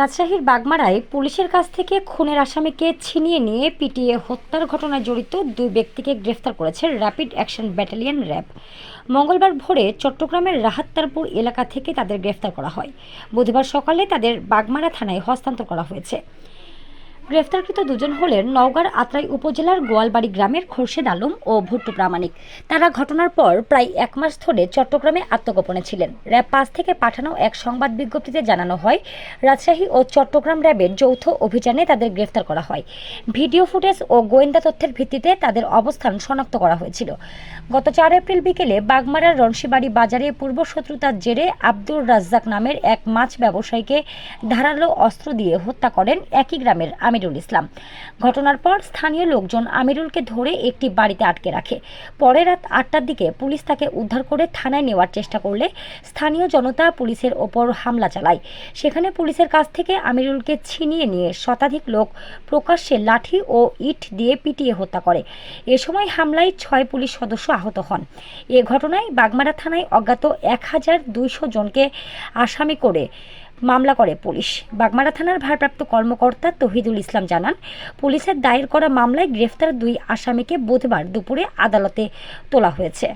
রাজশাহীর বাগমারায় পুলিশের কাছ থেকে খুনের আসামিকে ছিনিয়ে নিয়ে পিটিয়ে হত্যার ঘটনায় জড়িত দুই ব্যক্তিকে গ্রেফতার করেছে র্যাপিড অ্যাকশন ব্যাটালিয়ন র্যাব। মঙ্গলবার ভোরে চট্টগ্রামের রাহাত্তারপুর এলাকা থেকে তাদের গ্রেফতার করা হয়। বুধবার সকালে তাদের বাগমারা থানায় হস্তান্তর করা হয়েছে। গ্রেফতারকৃত দুজন হলেন নওগাঁর আত্রাই উপজেলার গোয়ালবাড়ি গ্রামের খোরশেদ আলম ও ভুট্টু প্রামাণিক। তারা ঘটনার পর প্রায় এক মাস ধরে চট্টগ্রামে আত্মগোপনে ছিলেন। র্যাব পাঁচ থেকে পাঠানো এক সংবাদ বিজ্ঞপ্তিতে জানানো হয়, রাজশাহী ও চট্টগ্রাম র্যাবের যৌথ অভিযানে তাদের গ্রেফতার করা হয়। ভিডিও ফুটেজ ও গোয়েন্দা তথ্যের ভিত্তিতে তাদের অবস্থান শনাক্ত করা হয়েছিল। গত চার এপ্রিল বিকেলে বাগমারার রনশিবাড়ি বাজারে পূর্ব শত্রুতার জেরে আব্দুর রাজ্জাক নামের এক মাছ ব্যবসায়ীকে ধারালো অস্ত্র দিয়ে হত্যা করেন একই গ্রামের আমিরুল ইসলাম। ঘটনার পর স্থানীয় লোকজন আমিরুলকে ধরে একটি বাড়িতে আটকে রাখে। পরে রাত আটটার দিকে পুলিশ তাকে উদ্ধার করে থানায় নেওয়ার চেষ্টা করলে স্থানীয় জনতা পুলিশের ওপর হামলা চালায়। সেখানে পুলিশের কাছ থেকে আমিরুলকে ছিনিয়ে নিয়ে শতাধিক লোক প্রকাশ্যে লাঠি ও ইট দিয়ে পিটিয়ে হত্যা করে। এ সময় হামলায় ছয় পুলিশ সদস্য আহত হন। এ ঘটনায় বাগমারা থানায় অজ্ঞাত এক হাজার দুইশো জনকে আসামি করে মামলা করে পুলিশ বাগমারা থানার ভারপ্রাপ্ত কর্মকর্তা তহিদুল ইসলাম জানান, পুলিশের দায়ের করা মামলায় গ্রেফতার দুই আসামিকে বুধবার দুপুরে আদালতে তোলা হয়েছে.